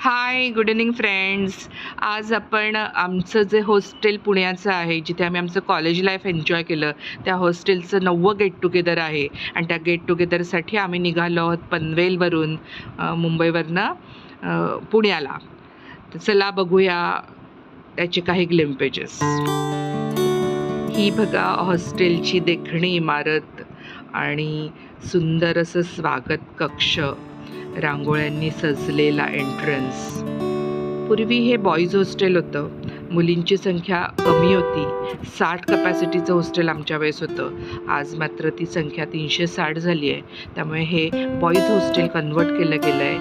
Hi good evening friends आज आपण आमचं जे हॉस्टेल पुण्याचं आहे जिथे आम्ही आमचं कॉलेज लाईफ एन्जॉय केलं त्या हॉस्टेलचं नववं गेट टुगेदर आहे. आणि त्या गेट टुगेदरसाठी आम्ही निघालो आहोत पनवेलवरून मुंबईवरनं पुण्याला. तर चला बघूया त्याचे काही ग्लिम्पेजेस ही बघा हॉस्टेलची देखणी इमारत आणि सुंदर असं स्वागत कक्ष. रांगोळ्यांनी सजलेला एंट्रन्स पूर्वी हे बॉईज हॉस्टेल होतं. मुलींची संख्या कमी होती. साठ कपॅसिटीचं हॉस्टेल आमच्या वेळेस होतं. आज मात्र ती संख्या तीनशे साठ झाली आहे त्यामुळे हे बॉईज हॉस्टेल कन्वर्ट केलं गेलं आहे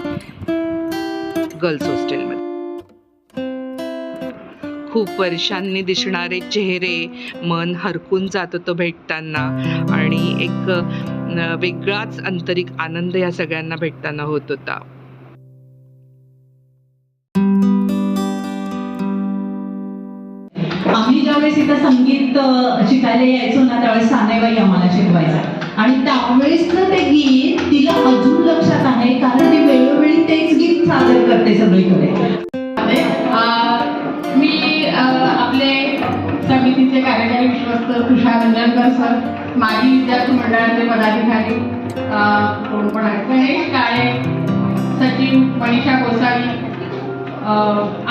गर्ल्स हॉस्टेलमध्ये खूप वर्षांनी दिसणारे चेहरे मन हरकून जात होतं भेटताना. आणि एक वेगळाच आंतरिक आनंद या सगळ्यांना भेटताना होत होता. आम्ही ज्यावेळेस इथं संगीत शिकायला यायचो ना त्यावेळेस सानेबाई आम्हाला शिकवायचा आणि त्यावेळेसचं ते गीत तिला अजून लक्षात आहे कारण ती वेळोवेळी तेच गीत सादर करते सगळीकडे. माजी विद्यार्थी मंडळाचे पदाधिकारी कोण कोण आहेत? गणेश काळे सचिव मनीषा गोसावी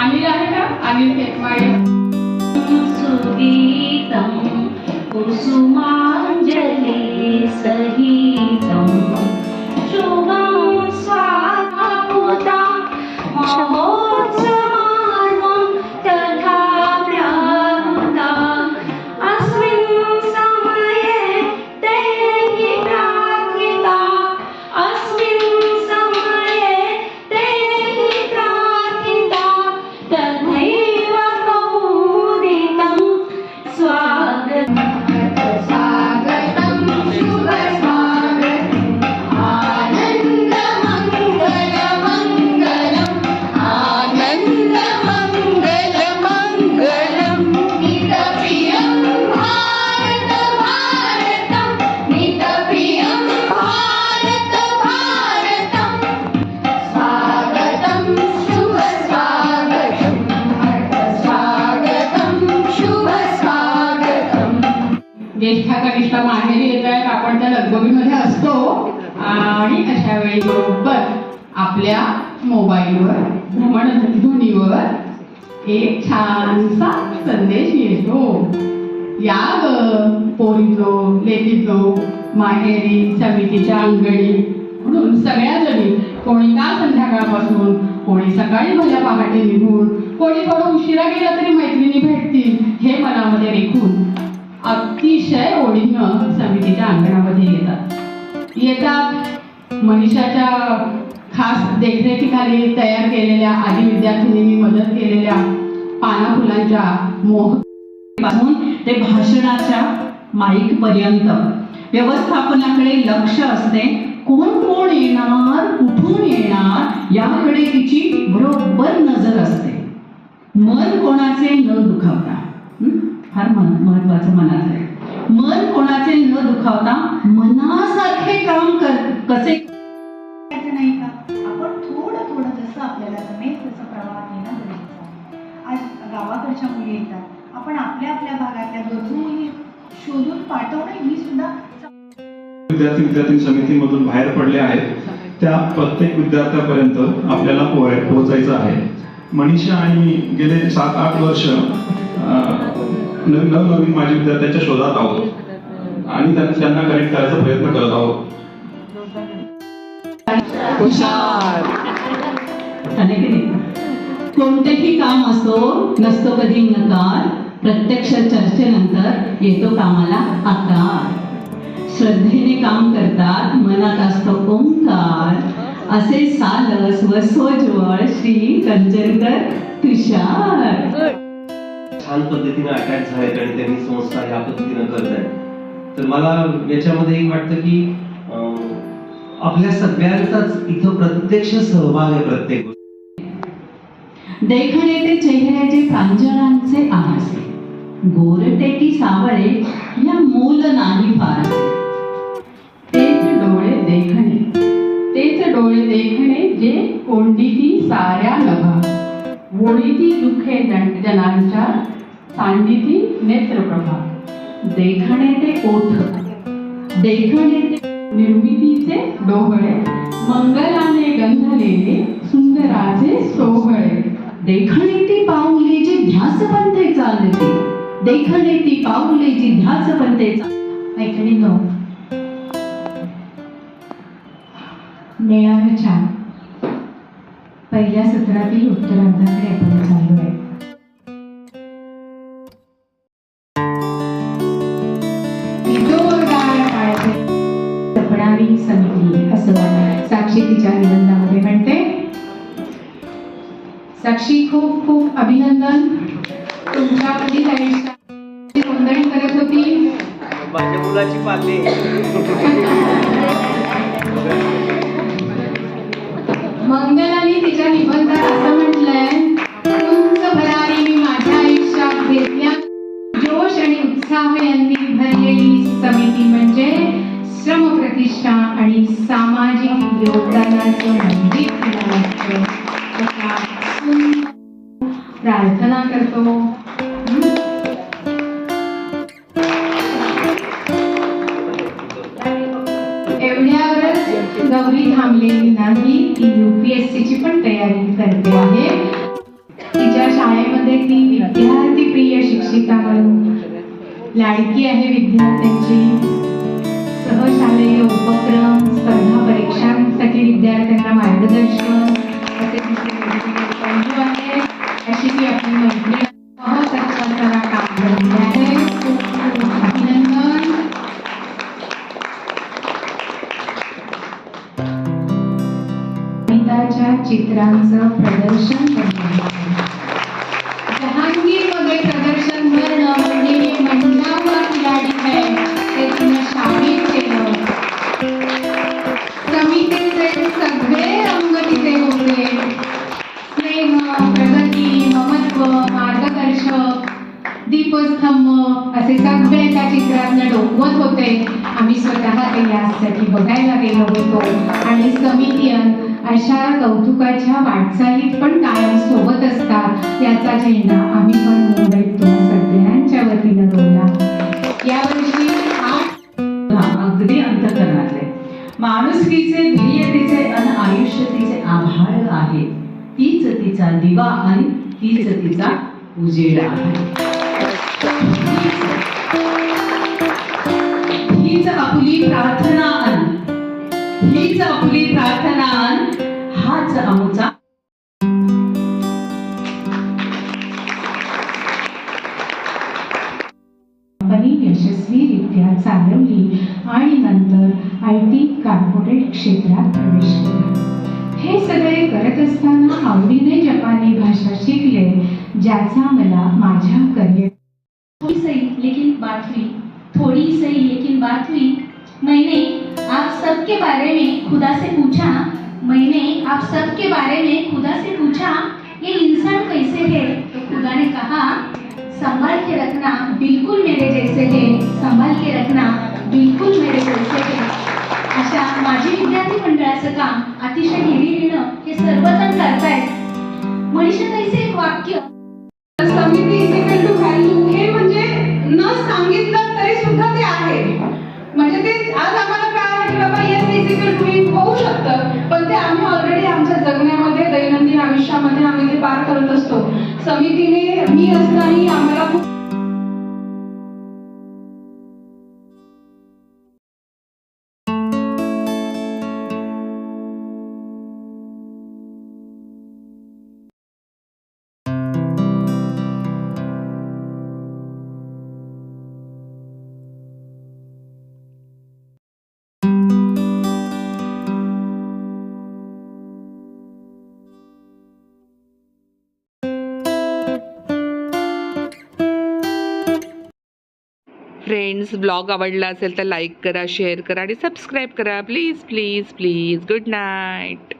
अनिल आहे का? अनिल केतमाळे सुगीतम कुसुमांजली सहितम. लगबगीमध्ये असतो. आणि अशा वेळी बरोबर आपल्या मोबाईलवर भ्रमणध्वनीवर एक छानसा संदेश येतो. या ग पोरीतो लेखितो माहेरी समितीच्या अंगणी म्हणून सगळ्या जणी कोणी का संध्याकाळपासून कोणी सकाळी भल्या पहाटे निघून कोणी थोडं उशिरा गेला तरी मैत्रिणी भेटतील हे मनामध्ये रेखून अतिशय ओढीनं समितीच्या अंगणामध्ये येतात. येतात मनीषाच्या खास देखरेखीखाली तयार केलेल्या आदी विद्यार्थिनींनी मदत केलेल्या पाना फुलांच्या मोहपासून ते भाषणाच्या माईक पर्यंत व्यवस्थापनाकडे लक्ष असते कोण कोण येणार कुठून येणार याकडे तिची बरोबर नजर असते. मन कोणाचे न दुखावता फार महत्वाचं मनात आहे. मन कोणाचे न दुखावता मनासारखे काम कर कसे नाही का? आपण थोडं थोडं जसं आपल्याला जमेल तसं प्रवाहात येणं गरजेचं आहे. आज गावाकडच्या मुली येतात. आपण आपल्या आपल्या भागातल्या गरजू मुली शोधून पाठवणे ही सुद्धा विद्यार्थी विद्यार्थी समितीमधून बाहेर पडले आहेत. त्या प्रत्येक विद्यार्थ्यापर्यंत आपल्याला पोहोचायचं आहे. मनीषा आणि गेले सात आठ वर्ष नवीन नवनवीन माझी विद्यार्थ्यांच्या शोधात आहोत. आणि त्यांना कनेक्ट करायचा प्रयत्न करत आहोत. आहे कोणतेही काम असो नसतो कधी नकार प्रत्यक्ष चर्चेनंतर येतो कामाला आकार. श्रद्धेने काम करतात मनात असतो ओंकार. असे सालस व सोजवळ श्री कंजनकर तुषार. छान पद्धतीने अटॅच झालेत आणि त्यांनी संस्था ह्या पद्धतीनं करत आहेत. तर मला याच्यामध्ये एक वाटतं की आपल्या सगळ्यांचाच इथं प्रत्यक्ष सहभाग आहे प्रत्येक देखणे ते चेहऱ्याचे प्रांजळांचे आहासे गोरटे की सावळे या मूल नाही फार. तेच डोळे देखणे तेच डोळे देखणे जे कोंडीती साऱ्या लभा. ओळीती दुःखे दं- सांडिती नेत्रप्रभा. देखणे ते ओठ. देखणे ते निर्मितीचे डोहळे. मंगलाने गंधलेले सुंदराचे सोहळे. देखणे ती पाऊले जी ध्यास पंथे चालते. देखणे ती पाऊले जी ध्यास पंथे ऐकणे मैत्रिणींनो मेळाव्याच्या पहिल्या सत्रातील उत्तरार्धाकडे आपण चालू आहे साक्षी खूप खूप अभिनंदन. तुमच्या नोंदणी करत होती. माझ्या मुलाची मंगलाने तिच्या निबंधात असं म्हटलंय उंच भरारी मी माझ्या आयुष्यात घेतल्या. जोश आणि उत्साह यांनी भरलेली समिती म्हणजे श्रम प्रतिष्ठा आणि सामाजिक योगदानाचं मंदिर प्रार्थना करतो. एवढ्यावरच गौरी थांबलेली नाही ती युपीएससी ची पण तयारी करते आहे. तिच्या शाळेमध्ये ती विद्यार्थी प्रिय शिक्षिका म्हणून लाडकी आहे विद्यार्थ्यांची. सहशालेय उपक्रम स्पर्धा दीपस्तंभ असे सगळे त्या चित्रातनं डोकवत होते. आम्ही स्वतः ते यासाठी बघायला गेलो होतो. आणि समिती अशा कौतुकाच्या वाटचालीत पण कायम सोबत असतात. याचा झेंडा आम्ही पण मुंबईत तुम्हा सगळ्यांच्या वतीनं रोवला यावर्षी अगदी अंतकरणातले. माणुसकीचे ध्येयतेचे अन आयुष्यतेचे आभाळ आहे. तीच तिचा दिवा आणि तीच तिचा उजेड आहे. हीच आपली प्रार्थना अन. हीच आपली प्रार्थना अन. हाच आमचा कंपनी यशस्वीरित्या चालवली आणि नंतर आय टी कॉर्पोरेट क्षेत्रात प्रवेश केला. हे सगळे करत असताना आवडीने जपानी भाषा शिकले ज्याचा मला माझ्या करिअर थोड़ी सही लेकिन बात हुई। थोड़ी सही लेकिन बात हुई। मैंने आप सबके बारे में खुदा से पूछा। मैंने आप सबके बारे में खुदा से पूछा ये इंसान कैसे है? तो खुदा ने कहा संभाल के रखना बिल्कुल मेरे जैसे है। संभाल के रखना बिल्कुल मेरे जैसे है। अशा माजी विद्यार्थी मंडळाचं काम अतिशय हिरिरीनं हे सर्वजण करतायत. मनीषाताईचे एक वाक्य दैनंदिन आम्ही ते पार करत असतो. समितीने मी असतानाही आम्हाला खूप फ्रेंड्स ब्लॉग आवडला असेल तर लाईक करा शेअर करा आणि सबस्क्राईब करा. Please please please good night